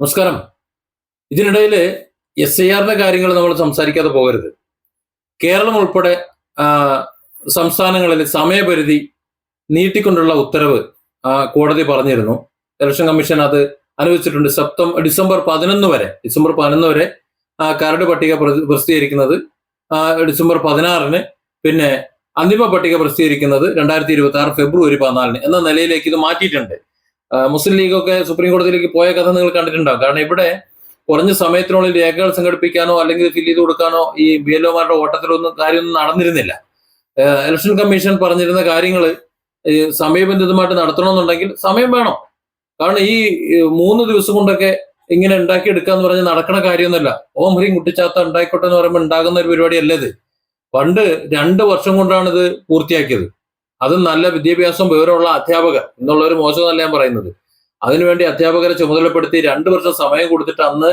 നമസ്കാരം. ഇതിനിടയിൽ S I ആറിന്റെ കാര്യങ്ങൾ നമ്മൾ സംസാരിക്കാതെ പോകരുത്. കേരളം ഉൾപ്പെടെ സംസ്ഥാനങ്ങളിൽ സമയപരിധി നീട്ടിക്കൊണ്ടുള്ള ഉത്തരവ് കോടതി പറഞ്ഞിരുന്നു. ഇലക്ഷൻ കമ്മീഷൻ അത് അനുവദിച്ചിട്ടുണ്ട്. സപ്തം ഡിസംബർ പതിനൊന്ന് വരെ ഡിസംബർ പതിനൊന്ന് വരെ കരട് പട്ടിക പ്രസി- പ്രസിദ്ധീകരിക്കുന്നത് ഡിസംബർ പതിനാറിന് പിന്നെ അന്തിമ പട്ടിക പ്രസിദ്ധീകരിക്കുന്നത് രണ്ടായിരത്തി ഇരുപത്തി ആറ് ഫെബ്രുവരി പതിനാലിന് എന്ന നിലയിലേക്ക് ഇത് മാറ്റിയിട്ടുണ്ട്. മുസ്ലിം ലീഗൊക്കെ സുപ്രീം കോടതിയിലേക്ക് പോയ കഥ നിങ്ങൾ കണ്ടിട്ടുണ്ടാവും. കാരണം ഇവിടെ കുറഞ്ഞ സമയത്തിനുള്ളിൽ രേഖകൾ സംഘടിപ്പിക്കാനോ അല്ലെങ്കിൽ ഫില്ല് ചെയ്ത് കൊടുക്കാനോ ഈ ബി എൽ ഒമാരുടെ ഓട്ടത്തിലൊന്നും കാര്യമൊന്നും നടന്നിരുന്നില്ല. ഇലക്ഷൻ കമ്മീഷൻ പറഞ്ഞിരുന്ന കാര്യങ്ങൾ സമയബന്ധിതമായിട്ട് നടത്തണമെന്നുണ്ടെങ്കിൽ സമയം വേണം. കാരണം ഈ മൂന്ന് ദിവസം കൊണ്ടൊക്കെ ഇങ്ങനെ ഉണ്ടാക്കിയെടുക്കുക എന്ന് പറഞ്ഞാൽ നടക്കണ കാര്യമൊന്നുമല്ല. ഓം ഹ്രീം കുട്ടിച്ചാത്ത ഉണ്ടായിക്കോട്ടെ എന്ന് പറയുമ്പോൾ ഉണ്ടാകുന്ന ഒരു പരിപാടിയല്ല പണ്ട് രണ്ട് വർഷം കൊണ്ടാണ് ഇത് പൂർത്തിയാക്കിയത്. അതും നല്ല വിദ്യാഭ്യാസം വിവരമുള്ള അധ്യാപകർ എന്നുള്ള ഒരു മോശമല്ല ഞാൻ പറയുന്നത്. അതിനുവേണ്ടി അധ്യാപകരെ ചുമതലപ്പെടുത്തി രണ്ട് വർഷം സമയം കൊടുത്തിട്ട് അന്ന്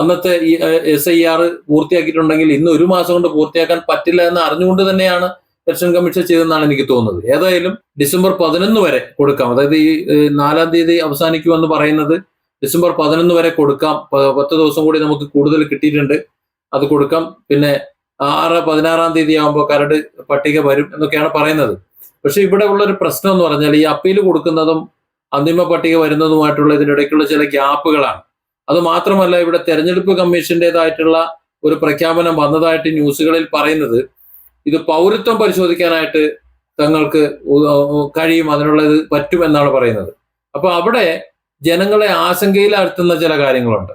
അന്നത്തെ ഈ എസ് ഐ ആർ പൂർത്തിയാക്കിയിട്ടുണ്ടെങ്കിൽ ഇന്ന് ഒരു മാസം കൊണ്ട് പൂർത്തിയാക്കാൻ പറ്റില്ല എന്ന് അറിഞ്ഞുകൊണ്ട് തന്നെയാണ് ഇലക്ഷൻ കമ്മീഷൻ ചെയ്തെന്നാണ് എനിക്ക് തോന്നുന്നത്. ഏതായാലും ഡിസംബർ പതിനൊന്ന് വരെ കൊടുക്കാം. അതായത് ഈ നാലാം തീയതി അവസാനിക്കുമെന്ന് പറയുന്നത് ഡിസംബർ പതിനൊന്ന് വരെ കൊടുക്കാം. പത്ത് ദിവസം കൂടി നമുക്ക് കൂടുതൽ കിട്ടിയിട്ടുണ്ട്. അത് കൊടുക്കാം. പിന്നെ ആറ് പതിനാറാം തീയതി ആകുമ്പോൾ കരട് പട്ടിക വരും എന്നൊക്കെയാണ് പറയുന്നത്. പക്ഷെ ഇവിടെ ഉള്ള ഒരു പ്രശ്നം എന്ന് പറഞ്ഞാൽ ഈ അപ്പീൽ കൊടുക്കുന്നതും അന്തിമ പട്ടിക വരുന്നതുമായിട്ടുള്ള ഇതിനിടയ്ക്കുള്ള ചില ഗ്യാപ്പുകളാണ്. അത് മാത്രമല്ല ഇവിടെ തെരഞ്ഞെടുപ്പ് കമ്മീഷന്റെതായിട്ടുള്ള ഒരു പ്രഖ്യാപനം വന്നതായിട്ട് ന്യൂസുകളിൽ പറയുന്നത് ഇത് പൗരത്വം പരിശോധിക്കാനായിട്ട് തങ്ങൾക്ക് കഴിയും അതിനുള്ളത് പറ്റുമെന്നാണ് പറയുന്നത്. അപ്പൊ അവിടെ ജനങ്ങളെ ആശങ്കയിലാഴ്ത്തുന്ന ചില കാര്യങ്ങളുണ്ട്.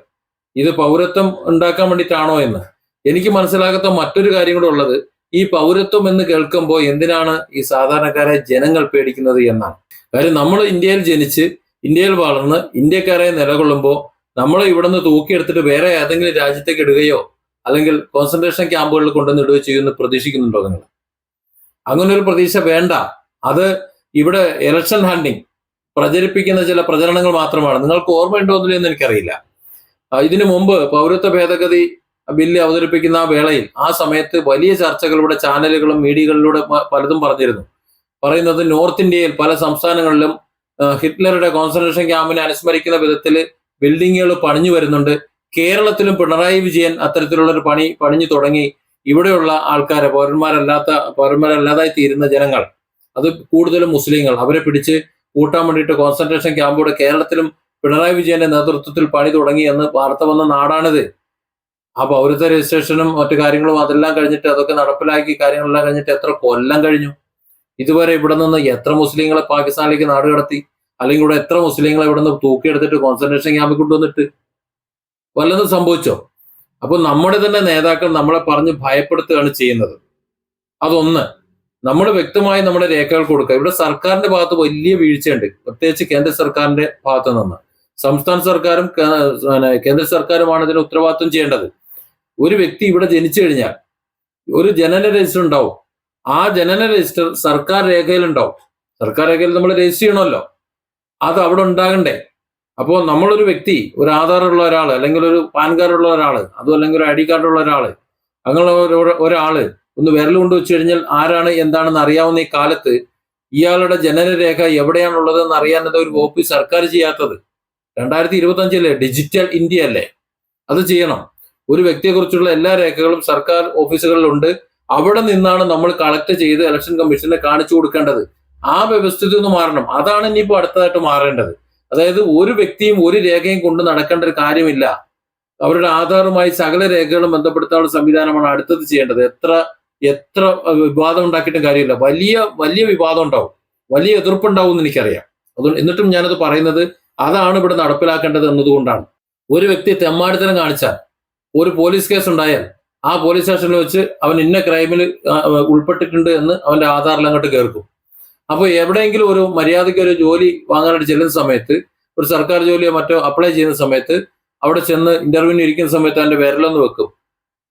ഇത് പൗരത്വം ഉണ്ടാക്കാൻ വേണ്ടിയിട്ടാണോ എന്ന്? എനിക്ക് മനസ്സിലാകാത്ത മറ്റൊരു കാര്യം കൂടെ ഉള്ളത്. ഈ പൗരത്വം എന്ന് കേൾക്കുമ്പോൾ എന്തിനാണ് ഈ സാധാരണക്കാരെ ജനങ്ങൾ പേടിക്കുന്നത് എന്നാണ്. കാര്യം നമ്മൾ ഇന്ത്യയിൽ ജനിച്ച് ഇന്ത്യയിൽ വളർന്ന് ഇന്ത്യക്കാരെ നിലകൊള്ളുമ്പോൾ നമ്മൾ ഇവിടുന്ന് തൂക്കിയെടുത്തിട്ട് വേറെ ഏതെങ്കിലും രാജ്യത്തേക്ക് ഇടുകയോ അല്ലെങ്കിൽ കോൺസെൻട്രേഷൻ ക്യാമ്പുകളിൽ കൊണ്ടുവന്ന് ഇടുകയോ ചെയ്യുമെന്ന് പ്രതീക്ഷിക്കുന്നുണ്ടോ നിങ്ങൾ? അങ്ങനെ ഒരു പ്രതീക്ഷ വേണ്ട. അത് ഇവിടെ ഇലക്ഷൻ ഹണ്ടിങ് പ്രചരിപ്പിക്കുന്ന ചില പ്രചരണങ്ങൾ മാത്രമാണ്. നിങ്ങൾക്ക് ഓർമ്മയുണ്ടോ എന്നില്ലെന്ന് എനിക്കറിയില്ല. ഇതിനു മുമ്പ് പൗരത്വ ഭേദഗതി ബില്ല് അവതരിപ്പിക്കുന്ന ആ വേളയിൽ ആ സമയത്ത് വലിയ ചർച്ചകളിലൂടെ ചാനലുകളും മീഡിയകളിലൂടെ പലതും പറഞ്ഞിരുന്നു. പറയുന്നത് നോർത്ത് ഇന്ത്യയിൽ പല സംസ്ഥാനങ്ങളിലും ഹിറ്റ്ലറുടെ കോൺസെൻട്രേഷൻ ക്യാമ്പിനെ അനുസ്മരിക്കുന്ന വിധത്തിൽ ബിൽഡിങ്ങുകൾ പണിഞ്ഞു വരുന്നുണ്ട്. കേരളത്തിലും പിണറായി വിജയൻ അത്തരത്തിലുള്ള ഒരു പണി പണിഞ്ഞു തുടങ്ങി. ഇവിടെയുള്ള ആൾക്കാരെ പൗരന്മാരല്ലാത്ത പൗരന്മാരല്ലാതായി തീരുന്ന ജനങ്ങൾ അത് കൂടുതലും മുസ്ലിങ്ങൾ. അവരെ പിടിച്ച് കൂട്ടാൻ വേണ്ടിയിട്ട് കോൺസെൻട്രേഷൻ ക്യാമ്പോടെ കേരളത്തിലും പിണറായി വിജയന്റെ നേതൃത്വത്തിൽ പണി തുടങ്ങി എന്ന് വാർത്ത വന്ന നാടാണിത്. ആ പൗരത്വ രജിസ്ട്രേഷനും മറ്റു കാര്യങ്ങളും അതെല്ലാം കഴിഞ്ഞിട്ട് അതൊക്കെ നടപ്പിലാക്കി കാര്യങ്ങളെല്ലാം കഴിഞ്ഞിട്ട് എത്ര കൊല്ലം കഴിഞ്ഞു? ഇതുവരെ ഇവിടെ നിന്ന് എത്ര മുസ്ലിങ്ങളെ പാകിസ്ഥാനിലേക്ക് നാട് കടത്തി? അല്ലെങ്കിൽ ഇവിടെ എത്ര മുസ്ലിങ്ങളെ ഇവിടെ നിന്ന് തൂക്കിയെടുത്തിട്ട് കോൺസെൻട്രേഷൻ ക്യാമ്പിൽ കൊണ്ടുവന്നിട്ട്? വല്ലതും സംഭവിച്ചോ? അപ്പൊ നമ്മുടെ തന്നെ നേതാക്കൾ നമ്മളെ പറഞ്ഞ് ഭയപ്പെടുത്തുകയാണ് ചെയ്യുന്നത്. അതൊന്ന് നമ്മൾ വ്യക്തമായി നമ്മുടെ രേഖകൾ കൊടുക്കുക. ഇവിടെ സർക്കാരിന്റെ ഭാഗത്ത് വലിയ വീഴ്ചയുണ്ട്. പ്രത്യേകിച്ച് കേന്ദ്ര സർക്കാരിന്റെ ഭാഗത്ത് നിന്ന്. സംസ്ഥാന സർക്കാരും കേന്ദ്ര സർക്കാരുമാണ് ഇതിന് ഉത്തരവാദിത്വം ചെയ്യേണ്ടത്. ഒരു വ്യക്തി ഇവിടെ ജനിച്ചു കഴിഞ്ഞാൽ ഒരു ജനന രജിസ്റ്റർ ഉണ്ടാവും. ആ ജനന രജിസ്റ്റർ സർക്കാർ രേഖയിലുണ്ടാവും. സർക്കാർ രേഖയിൽ നമ്മൾ രജിസ്റ്റർ ചെയ്യണമല്ലോ. അത് അവിടെ ഉണ്ടാകണ്ടേ? അപ്പോൾ നമ്മളൊരു വ്യക്തി ഒരു ആധാറുള്ള ഒരാൾ അല്ലെങ്കിൽ ഒരു പാൻ കാർഡ് ഉള്ള ഒരാൾ അതും അല്ലെങ്കിൽ ഒരു ഐ ഡി കാർഡുള്ള ഒരാൾ അങ്ങനെ ഒരാൾ ഒന്ന് വിരൽ കൊണ്ട് വെച്ച് കഴിഞ്ഞാൽ ആരാണ് എന്താണെന്ന് അറിയാവുന്ന ഈ കാലത്ത് ഇയാളുടെ ജനനരേഖ രേഖ എന്ന് അറിയാനത് ഒരു വകുപ്പ് സർക്കാർ ചെയ്യാത്തത്? രണ്ടായിരത്തി ഇരുപത്തി അഞ്ചല്ലേ ഡിജിറ്റൽ ഇന്ത്യ അല്ലേ? അത് ചെയ്യണം. ഒരു വ്യക്തിയെക്കുറിച്ചുള്ള എല്ലാ രേഖകളും സർക്കാർ ഓഫീസുകളിലുണ്ട്. അവിടെ നിന്നാണ് നമ്മൾ കളക്ട് ചെയ്ത് ഇലക്ഷൻ കമ്മീഷനെ കാണിച്ചു കൊടുക്കേണ്ടത്. ആ വ്യവസ്ഥിതി ഒന്ന് മാറണം. അതാണ് ഇനിയിപ്പോൾ അടുത്തതായിട്ട് മാറേണ്ടത്. അതായത് ഒരു വ്യക്തിയും ഒരു രേഖയും കൊണ്ട് നടക്കേണ്ട ഒരു കാര്യമില്ല. അവരുടെ ആധാറുമായി സകല രേഖകളും ബന്ധപ്പെടുത്താനുള്ള സംവിധാനമാണ് അടുത്തത് ചെയ്യേണ്ടത്. എത്ര എത്ര വിവാദം ഉണ്ടാക്കിയിട്ടും കാര്യമില്ല. വലിയ വലിയ വിവാദം ഉണ്ടാവും. വലിയ എതിർപ്പുണ്ടാവും എന്ന് എനിക്കറിയാം. അതുകൊണ്ട് എന്നിട്ടും ഞാനത് പറയുന്നത് അതാണ് ഇവിടെ നടപ്പിലാക്കേണ്ടത് എന്നതുകൊണ്ടാണ്. ഒരു വ്യക്തി തെമ്മാടിത്തരം കാണിച്ചാൽ ഒരു പോലീസ് കേസ് ഉണ്ടായാൽ ആ പോലീസ് സ്റ്റേഷനിൽ വെച്ച് അവൻ ഇന്ന ക്രൈമിൽ ഉൾപ്പെട്ടിട്ടുണ്ട് എന്ന് അവന്റെ ആധാറിൽ അങ്ങോട്ട് കേൾക്കും. അപ്പോൾ എവിടെയെങ്കിലും ഒരു മര്യാദയ്ക്ക് ഒരു ജോലി വാങ്ങാനായിട്ട് ചെല്ലുന്ന സമയത്ത് ഒരു സർക്കാർ ജോലിയോ മറ്റോ അപ്ലൈ ചെയ്യുന്ന സമയത്ത് അവിടെ ചെന്ന് ഇന്റർവ്യൂവിന് ഇരിക്കുന്ന സമയത്ത് അവന്റെ വിരലൊന്ന് വെക്കും.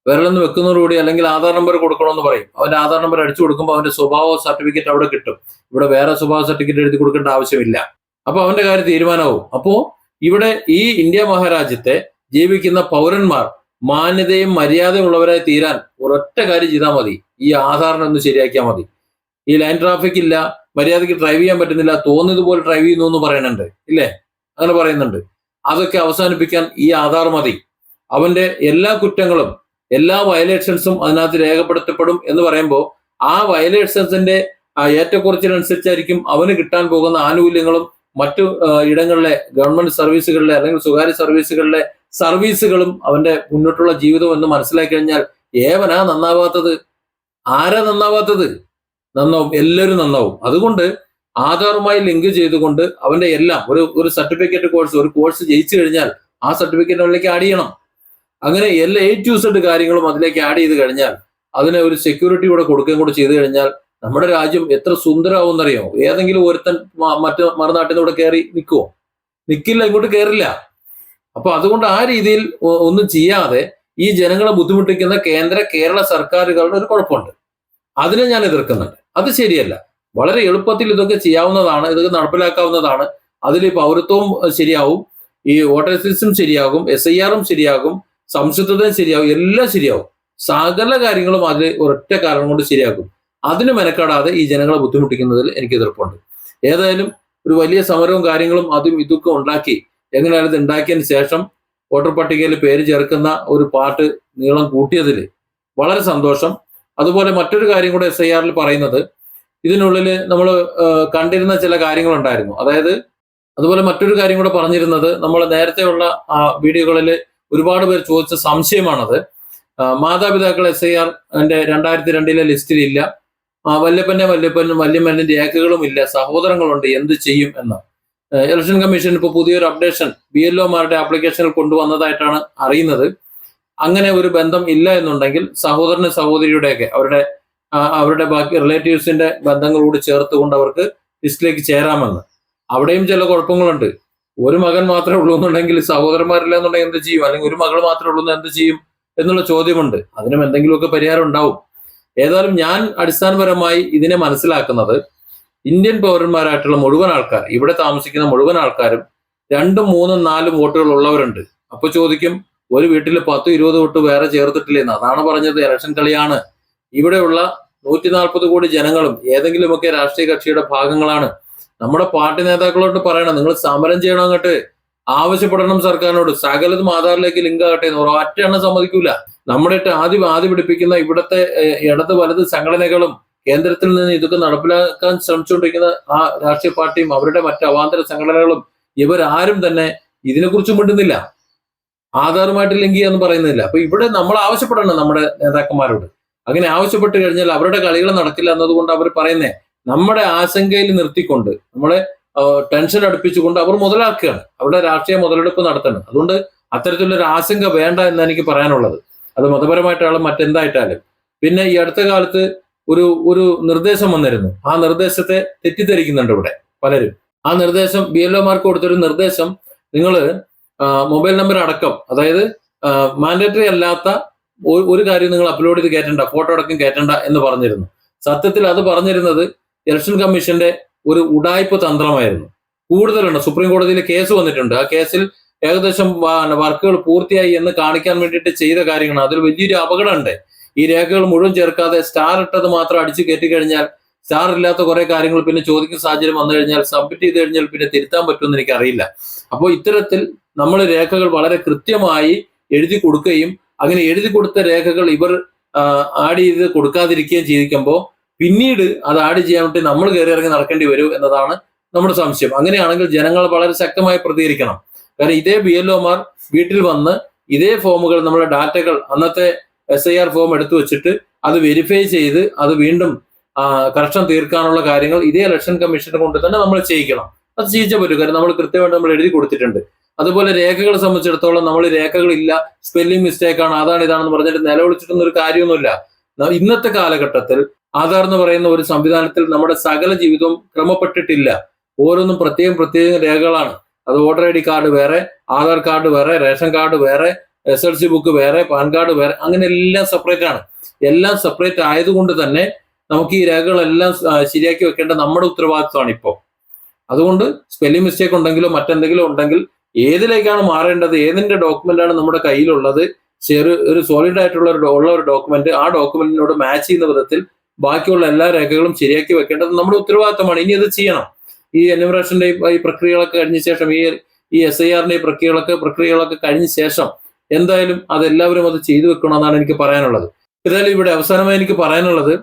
വിരലൊന്ന് വെക്കുന്നതോടുകൂടി അല്ലെങ്കിൽ ആധാർ നമ്പർ കൊടുക്കണമെന്ന് പറയും. അവന്റെ ആധാർ നമ്പർ അടിച്ചു കൊടുക്കുമ്പോൾ അവന്റെ സ്വഭാവ സർട്ടിഫിക്കറ്റ് അവിടെ കിട്ടും. ഇവിടെ വേറെ സ്വഭാവ സർട്ടിഫിക്കറ്റ് എഴുതി കൊടുക്കേണ്ട ആവശ്യമില്ല. അപ്പോൾ അവന്റെ കാര്യം തീരുമാനമാവും. അപ്പോൾ ഇവിടെ ഈ ഇന്ത്യ മഹാരാജ്യത്തെ ജീവിക്കുന്ന പൗരന്മാർ മാന്യതയും മര്യാദയും ഉള്ളവരായി തീരാൻ ഒരൊറ്റ കാര്യം ചെയ്താൽ മതി. ഈ ആധാറിനൊന്ന് ശരിയാക്കിയാൽ മതി. ഈ ലൈൻ ട്രാഫിക് ഇല്ല മര്യാദയ്ക്ക് ഡ്രൈവ് ചെയ്യാൻ പറ്റുന്നില്ല തോന്നിയതുപോലെ ഡ്രൈവ് ചെയ്യുന്നു എന്ന് പറയുന്നുണ്ട്. ഇല്ലേ? അങ്ങനെ പറയുന്നുണ്ട്. അതൊക്കെ അവസാനിപ്പിക്കാൻ ഈ ആധാർ മതി. അവന്റെ എല്ലാ കുറ്റങ്ങളും എല്ലാ വയലേഷൻസും അതിനകത്ത് രേഖപ്പെടുത്തപ്പെടും എന്ന് പറയുമ്പോൾ ആ വയലേഷൻസിന്റെ ഏറ്റക്കുറച്ചിലനുസരിച്ചായിരിക്കും അവന് കിട്ടാൻ പോകുന്ന ആനുകൂല്യങ്ങളും മറ്റു ഇടങ്ങളിലെ ഗവൺമെന്റ് സർവീസുകളിലെ അല്ലെങ്കിൽ സ്വകാര്യ സർവീസുകളിലെ സർവീസുകളും അവന്റെ മുന്നോട്ടുള്ള ജീവിതം എന്ന് മനസ്സിലാക്കി കഴിഞ്ഞാൽ ഏവനാ നന്നാവാത്തത്? ആരാ നന്നാവാത്തത്? നന്നാവും. എല്ലാവരും നന്നാവും. അതുകൊണ്ട് ആധാറുമായി ലിങ്ക് ചെയ്തുകൊണ്ട് അവന്റെ എല്ലാം ഒരു ഒരു സർട്ടിഫിക്കറ്റ് കോഴ്സ് ഒരു കോഴ്സ് ജയിച്ചു കഴിഞ്ഞാൽ ആ സർട്ടിഫിക്കറ്റിലേക്ക് ആഡ് ചെയ്യണം. അങ്ങനെ എല്ലാ എ ടു സെഡ് കാര്യങ്ങളും അതിലേക്ക് ആഡ് ചെയ്ത് കഴിഞ്ഞാൽ അതിനെ ഒരു സെക്യൂരിറ്റി കൂടെ കൊടുക്കുകയും കൂടെ ചെയ്തു കഴിഞ്ഞാൽ നമ്മുടെ രാജ്യം എത്ര സുന്ദരമാവുമെന്നറിയോ ഏതെങ്കിലും ഒരുത്തൻ മറ്റു മറുനാട്ടിൽ നിന്ന് ഇവിടെ കയറി നിൽക്കുമോ നിൽക്കില്ല ഇങ്ങോട്ട് കയറില്ല. അപ്പൊ അതുകൊണ്ട് ആ രീതിയിൽ ഒന്നും ചെയ്യാതെ ഈ ജനങ്ങളെ ബുദ്ധിമുട്ടിക്കുന്ന കേന്ദ്ര കേരള സർക്കാരുകളുടെ ഒരു കുഴപ്പമുണ്ട്. അതിനെ ഞാൻ എതിർക്കുന്നുണ്ട്. അത് ശരിയല്ല. വളരെ എളുപ്പത്തിൽ ഇതൊക്കെ ചെയ്യാവുന്നതാണ് ഇതൊക്കെ നടപ്പിലാക്കാവുന്നതാണ്. അതിൽ പൗരത്വവും ശരിയാവും ഈ വോട്ടേഴ്സ് ലിസ്റ്റും ശരിയാകും എസ് ഐ ആറും ശരിയാകും സംശുദ്ധതയും ശരിയാകും എല്ലാം ശരിയാവും സകല കാര്യങ്ങളും അതിൽ ഒരൊറ്റ കാരണം കൊണ്ട് ശരിയാക്കും. അതിന് മെനക്കെടാതെ ഈ ജനങ്ങളെ ബുദ്ധിമുട്ടിക്കുന്നതിൽ എനിക്ക് എതിർപ്പുണ്ട്. ഏതായാലും ഒരു വലിയ സമരവും കാര്യങ്ങളും അതും ഇതൊക്കെ ഉണ്ടാക്കി എങ്ങനെയാണ് ഇത് ഉണ്ടാക്കിയതിന് ശേഷം വോട്ടർ പട്ടികയിൽ പേര് ചേർക്കുന്ന ഒരു പാട്ട് നീളം കൂട്ടിയതിൽ വളരെ സന്തോഷം. അതുപോലെ മറ്റൊരു കാര്യം കൂടെ എസ് ഐ ആറിൽ പറയുന്നത് ഇതിനുള്ളിൽ നമ്മൾ കണ്ടിരുന്ന ചില കാര്യങ്ങളുണ്ടായിരുന്നു. അതായത് അതുപോലെ മറ്റൊരു കാര്യം കൂടെ പറഞ്ഞിരുന്നത് നമ്മൾ നേരത്തെയുള്ള ആ വീഡിയോകളിൽ ഒരുപാട് പേർ ചോദിച്ച സംശയമാണത്. മാതാപിതാക്കൾ എസ് ഐ ആർ എന്റെ രണ്ടായിരത്തി രണ്ടിലെ ലിസ്റ്റിലില്ല. വല്യപ്പന്റെ വല്യപ്പനും വല്യമ്മന്റെ രേഖകളും ഇല്ല സഹോദരങ്ങളുണ്ട്. എന്ത് ചെയ്യും എന്ന്. ഇലക്ഷൻ കമ്മീഷൻ ഇപ്പോൾ പുതിയൊരു അപ്ഡേഷൻ ബി എൽ ഒമാരുടെ ആപ്ലിക്കേഷനിൽ കൊണ്ടുവന്നതായിട്ടാണ് അറിയുന്നത്. അങ്ങനെ ഒരു ബന്ധം ഇല്ല എന്നുണ്ടെങ്കിൽ സഹോദരന് സഹോദരിയുടെയൊക്കെ അവരുടെ അവരുടെ ബാക്കി റിലേറ്റീവ്സിന്റെ ബന്ധങ്ങളോട് ചേർത്തുകൊണ്ട് അവർക്ക് ലിസ്റ്റിലേക്ക് ചേരാമെന്ന്. അവിടെയും ചില കുഴപ്പങ്ങളുണ്ട്. ഒരു മകൻ മാത്രമേ ഉള്ളൂ എന്നുണ്ടെങ്കിൽ സഹോദരന്മാരില്ല എന്നുണ്ടെങ്കിൽ എന്ത് ചെയ്യും? അല്ലെങ്കിൽ ഒരു മകൾ മാത്രമേ ഉള്ളൂ എന്ന് എന്ത് ചെയ്യും? എന്നുള്ള ചോദ്യമുണ്ട്. അതിനും എന്തെങ്കിലുമൊക്കെ പരിഹാരം ഉണ്ടാവും. ഏതായാലും ഞാൻ അടിസ്ഥാനപരമായി ഇതിനെ മനസ്സിലാക്കുന്നത് ഇന്ത്യൻ പൗരന്മാരായിട്ടുള്ള മുഴുവൻ ആൾക്കാർ ഇവിടെ താമസിക്കുന്ന മുഴുവൻ ആൾക്കാരും രണ്ടും മൂന്നും നാലും വോട്ടുകൾ ഉള്ളവരുണ്ട്. അപ്പൊ ചോദിക്കും ഒരു വീട്ടിൽ പത്തും ഇരുപത് വോട്ട് വേറെ ചേർത്തിട്ടില്ലെന്ന്? അതാണ് പറഞ്ഞത് ഇലക്ഷൻ കളിയാണ്. ഇവിടെയുള്ള നൂറ്റി നാൽപ്പത് കോടി ജനങ്ങളും ഏതെങ്കിലുമൊക്കെ രാഷ്ട്രീയ കക്ഷിയുടെ ഭാഗങ്ങളാണ്. നമ്മുടെ പാർട്ടി നേതാക്കളോട് പറയണം നിങ്ങൾ സമരം ചെയ്യണം ആവശ്യപ്പെടണം സർക്കാരിനോട്. സകലതും ആധാറിലേക്ക് ലിങ്ക് ആകട്ടെ എന്ന്. ഒറ്റ എണ്ണം സമ്മതിക്കൂല. നമ്മുടെ ആദ്യം ആദ്യം പിടിപ്പിക്കുന്ന ഇവിടുത്തെ ഇടത് വലത് സംഘടനകളും കേന്ദ്രത്തിൽ നിന്ന് ഇതൊക്കെ നടപ്പിലാക്കാൻ ശ്രമിച്ചുകൊണ്ടിരിക്കുന്ന ആ രാഷ്ട്രീയ പാർട്ടിയും അവരുടെ മറ്റ് അവാന്തര സംഘടനകളും ഇവരാരും തന്നെ ഇതിനെക്കുറിച്ച് മിണ്ടുന്നില്ല. ആധാറുമായിട്ട് ലിങ്ക് ചെയ്യാന്ന് പറയുന്നില്ല. അപ്പൊ ഇവിടെ നമ്മൾ ആവശ്യപ്പെടണം നമ്മുടെ നേതാക്കന്മാരോട്. അങ്ങനെ ആവശ്യപ്പെട്ട് കഴിഞ്ഞാൽ അവരുടെ കളികൾ നടക്കില്ല എന്നതുകൊണ്ട് അവർ പറയുന്നേ നമ്മുടെ ആശങ്കയിൽ നിർത്തിക്കൊണ്ട് നമ്മളെ ടെൻഷൻ അടുപ്പിച്ചുകൊണ്ട് അവർ മുതലാക്കുകയാണ്. അവരുടെ രാഷ്ട്രീയ മുതലെടുപ്പ് നടത്തണം. അതുകൊണ്ട് അത്തരത്തിലുള്ള ഒരു ആശങ്ക വേണ്ട എന്ന് എനിക്ക് പറയാനുള്ളത്. അത് മതപരമായിട്ടാലും മറ്റെന്തായിട്ടാലും. പിന്നെ ഈ അടുത്ത കാലത്ത് ഒരു ഒരു നിർദ്ദേശം വന്നിരുന്നു. ആ നിർദ്ദേശത്തെ തെറ്റിദ്ധരിക്കുന്നുണ്ട് ഇവിടെ പലരും. ആ നിർദ്ദേശം ബി എൽ ഒമാർക്ക് കൊടുത്തൊരു നിർദ്ദേശം നിങ്ങൾ മൊബൈൽ നമ്പർ അടക്കം അതായത് മാൻഡേറ്ററി അല്ലാത്ത ഒരു കാര്യം നിങ്ങൾ അപ്ലോഡ് ചെയ്ത് കയറ്റണ്ട ഫോട്ടോ അടക്കം കയറ്റണ്ട എന്ന് പറഞ്ഞിരുന്നു. സത്യത്തിൽ അത് പറഞ്ഞിരുന്നത് ഇലക്ഷൻ കമ്മീഷന്റെ ഒരു ഉടായ്പ തന്ത്രമായിരുന്നു. കൂടുതലുണ്ട്. സുപ്രീം കോടതിയിൽ കേസ് വന്നിട്ടുണ്ട്. ആ കേസിൽ ഏകദേശം വർക്കുകൾ പൂർത്തിയായി എന്ന് കാണിക്കാൻ വേണ്ടിയിട്ട് ചെയ്ത കാര്യങ്ങളാണ്. അതിൽ വലിയൊരു അപകടമുണ്ട്. ഈ രേഖകൾ മുഴുവൻ ചേർക്കാതെ സ്റ്റാർ ഇട്ടത് മാത്രം അടിച്ചു കയറ്റി കഴിഞ്ഞാൽ സ്റ്റാർ ഇല്ലാത്ത കുറെ കാര്യങ്ങൾ പിന്നെ ചോദിക്കുന്ന സാഹചര്യം വന്നു കഴിഞ്ഞാൽ സബ്മിറ്റ് ചെയ്ത് കഴിഞ്ഞാൽ പിന്നെ തിരുത്താൻ പറ്റുമെന്ന് എനിക്ക് അറിയില്ല അപ്പോൾ ഇത്തരത്തിൽ നമ്മൾ രേഖകൾ വളരെ കൃത്യമായി എഴുതി കൊടുക്കുകയും അങ്ങനെ എഴുതി കൊടുത്ത രേഖകൾ ഇവർ ആഡ് ചെയ്ത് കൊടുക്കാതിരിക്കുകയും ചെയ്തിരിക്കുമ്പോൾ പിന്നീട് അത് ആഡ് ചെയ്യാൻ വേണ്ടി നമ്മൾ കയറി ഇറങ്ങി നടക്കേണ്ടി വരും എന്നതാണ് നമ്മുടെ സംശയം. അങ്ങനെയാണെങ്കിൽ ജനങ്ങൾ വളരെ ശക്തമായി പ്രതികരിക്കണം. കാരണം ഇതേ ബി എൽ ഒമാർ വീട്ടിൽ വന്ന് ഇതേ ഫോമുകൾ നമ്മുടെ ഡാറ്റകൾ അന്നത്തെ എസ് ഐ ആർ ഫോം എടുത്തു വെച്ചിട്ട് അത് വെരിഫൈ ചെയ്ത് അത് വീണ്ടും കറക്ഷൻ തീർക്കാനുള്ള കാര്യങ്ങൾ ഇതേ ഇലക്ഷൻ കമ്മീഷനെ കൊണ്ട് തന്നെ നമ്മൾ ചെയ്യിക്കണം. അത് ചെയ്യിച്ചേ പറ്റൂ കാരണം നമ്മൾ കൃത്യമായിട്ട് നമ്മൾ എഴുതി കൊടുത്തിട്ടുണ്ട്. അതുപോലെ രേഖകളെ സംബന്ധിച്ചിടത്തോളം നമ്മൾ രേഖകളില്ല സ്പെല്ലിംഗ് മിസ്റ്റേക്ക് ആണ് അതാണ് ഇതാണെന്ന് പറഞ്ഞിട്ട് നിലവിളിച്ചിട്ടൊന്നും ഒരു കാര്യമൊന്നുമില്ല. ഇന്നത്തെ കാലഘട്ടത്തിൽ ആധാർ എന്ന് പറയുന്ന ഒരു സംവിധാനത്തിൽ നമ്മുടെ സകല ജീവിതവും ക്രമപ്പെട്ടിട്ടില്ല. ഓരോന്നും പ്രത്യേകം പ്രത്യേകം രേഖകളാണ്. അത് വോട്ടർ ഐ ഡി കാർഡ് വേറെ ആധാർ കാർഡ് വേറെ റേഷൻ കാർഡ് വേറെ എസ് എൽ സി ബുക്ക് വേറെ പാൻ കാർഡ് വേറെ അങ്ങനെ എല്ലാം സെപ്പറേറ്റ് ആണ്. എല്ലാം സെപ്പറേറ്റ് ആയതുകൊണ്ട് തന്നെ നമുക്ക് ഈ രേഖകളെല്ലാം ശരിയാക്കി വെക്കേണ്ട നമ്മുടെ ഉത്തരവാദിത്വമാണ് ഇപ്പോൾ അതുകൊണ്ട് സ്പെല്ലിംഗ് മിസ്റ്റേക്ക് ഉണ്ടെങ്കിലോ മറ്റെന്തെങ്കിലും ഉണ്ടെങ്കിൽ ഏതിലേക്കാണ് മാറേണ്ടത് ഏതിന്റെ ഡോക്യുമെന്റ് ആണ് നമ്മുടെ കയ്യിലുള്ളത് ചെറു ഒരു സോളിഡ് ആയിട്ടുള്ള ഒരു ഉള്ള ഒരു ഡോക്യുമെന്റ് ആ ഡോക്യുമെന്റിനോട് മാച്ച് ചെയ്യുന്ന വിധത്തിൽ ബാക്കിയുള്ള എല്ലാ രേഖകളും ശരിയാക്കി വെക്കേണ്ടത് നമ്മുടെ ഉത്തരവാദിത്തമാണ് ഇനി അത് ചെയ്യണം. ഈ എന്യൂമറേഷന്റെ ഈ- പ്രക്രിയകളൊക്കെ കഴിഞ്ഞ ശേഷം ഈ ഈ എസ് ഐ ആറിന്റെ പ്രക്രിയകളൊക്കെ പ്രക്രിയകളൊക്കെ കഴിഞ്ഞ ശേഷം എന്തായാലും അതെല്ലാവരും അത് ചെയ്തു വെക്കണമെന്നാണ് എനിക്ക് പറയാനുള്ളത്. ഏതായാലും ഇവിടെ അവസാനമായി എനിക്ക് പറയാനുള്ളത്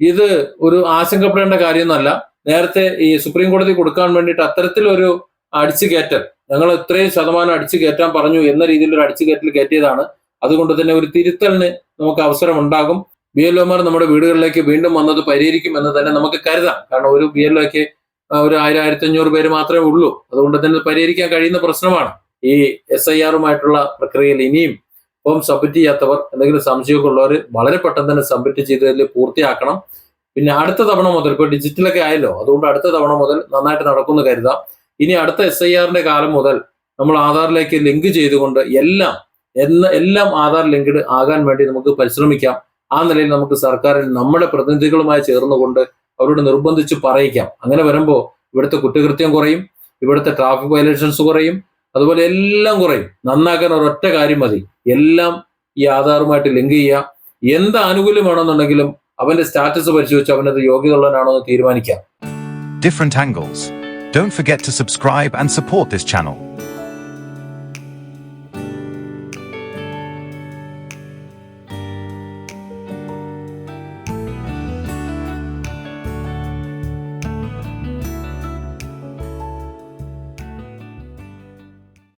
ഇത് ഒരു ആശങ്കപ്പെടേണ്ട കാര്യമൊന്നുമല്ല. നേരത്തെ ഈ സുപ്രീം കോടതി കൊടുക്കാൻ വേണ്ടിയിട്ട് അത്തരത്തിലൊരു അടിച്ചു കയറ്റൽ ഞങ്ങൾ ഇത്രയും ശതമാനം അടിച്ചു കയറ്റാൻ പറഞ്ഞു എന്ന രീതിയിൽ ഒരു അടിച്ചു കയറ്റൽ കയറ്റിയതാണ്. അതുകൊണ്ട് തന്നെ ഒരു തിരുത്തലിന് നമുക്ക് അവസരം ഉണ്ടാകും. ബി എൽ ഒമാർ നമ്മുടെ വീടുകളിലേക്ക് വീണ്ടും വന്നത് പരിഹരിക്കും എന്ന് തന്നെ നമുക്ക് കരുതാം. കാരണം ഒരു ബി എൽ ഒക്ക് ഒരു ആയിരം ആയിരത്തി അഞ്ഞൂറ് പേര് മാത്രമേ ഉള്ളൂ. അതുകൊണ്ട് തന്നെ പരിഹരിക്കാൻ കഴിയുന്ന പ്രശ്നമാണ് ഈ എസ് ഐ ആറുമായിട്ടുള്ള പ്രക്രിയയിൽ ഇനിയും ഫോം സബ്മിറ്റ് ചെയ്യാത്തവർ എന്തെങ്കിലും സംശയമൊക്കെ ഉള്ളവർ വളരെ പെട്ടെന്ന് തന്നെ സബ്മിറ്റ് ചെയ്തതിൽ പൂർത്തിയാക്കണം. പിന്നെ അടുത്ത തവണ മുതൽ ഇപ്പോൾ ഡിജിറ്റലൊക്കെ ആയല്ലോ അതുകൊണ്ട് അടുത്ത തവണ മുതൽ നന്നായിട്ട് നടക്കുമെന്ന് കരുതാം. ഇനി അടുത്ത എസ് ഐ ആറിന്റെ കാലം മുതൽ നമ്മൾ ആധാറിലേക്ക് ലിങ്ക് ചെയ്തുകൊണ്ട് എല്ലാം എന്ന എല്ലാം ആധാർ ലിങ്ക്ഡ് ആകാൻ വേണ്ടി നമുക്ക് പരിശ്രമിക്കാം. ആ നിലയിൽ നമുക്ക് സർക്കാരിൽ നമ്മുടെ പ്രതിനിധികളുമായി ചേർന്നുകൊണ്ട് അവരോട് നിർബന്ധിച്ച് പറയിക്കാം. അങ്ങനെ വരുമ്പോൾ ഇവിടുത്തെ കുറ്റകൃത്യം കുറയും ഇവിടുത്തെ ട്രാഫിക് വയലേഷൻസ് കുറയും അതുപോലെ എല്ലാം കുറയും. നന്നാക്കാൻ ഒരൊറ്റ കാര്യം മതി. എല്ലാം ഈ ആധാറുമായിട്ട് ലിങ്ക് ചെയ്യുക. എന്ത് ആനുകൂല്യം വേണമെന്നുണ്ടെങ്കിലും അവന്റെ സ്റ്റാറ്റസ് പരിശോധിച്ച് അവനത് യോഗ്യതയുള്ളവനാണോ എന്ന് തീരുമാനിക്കാം. Different angles. Don't forget to subscribe and support this channel.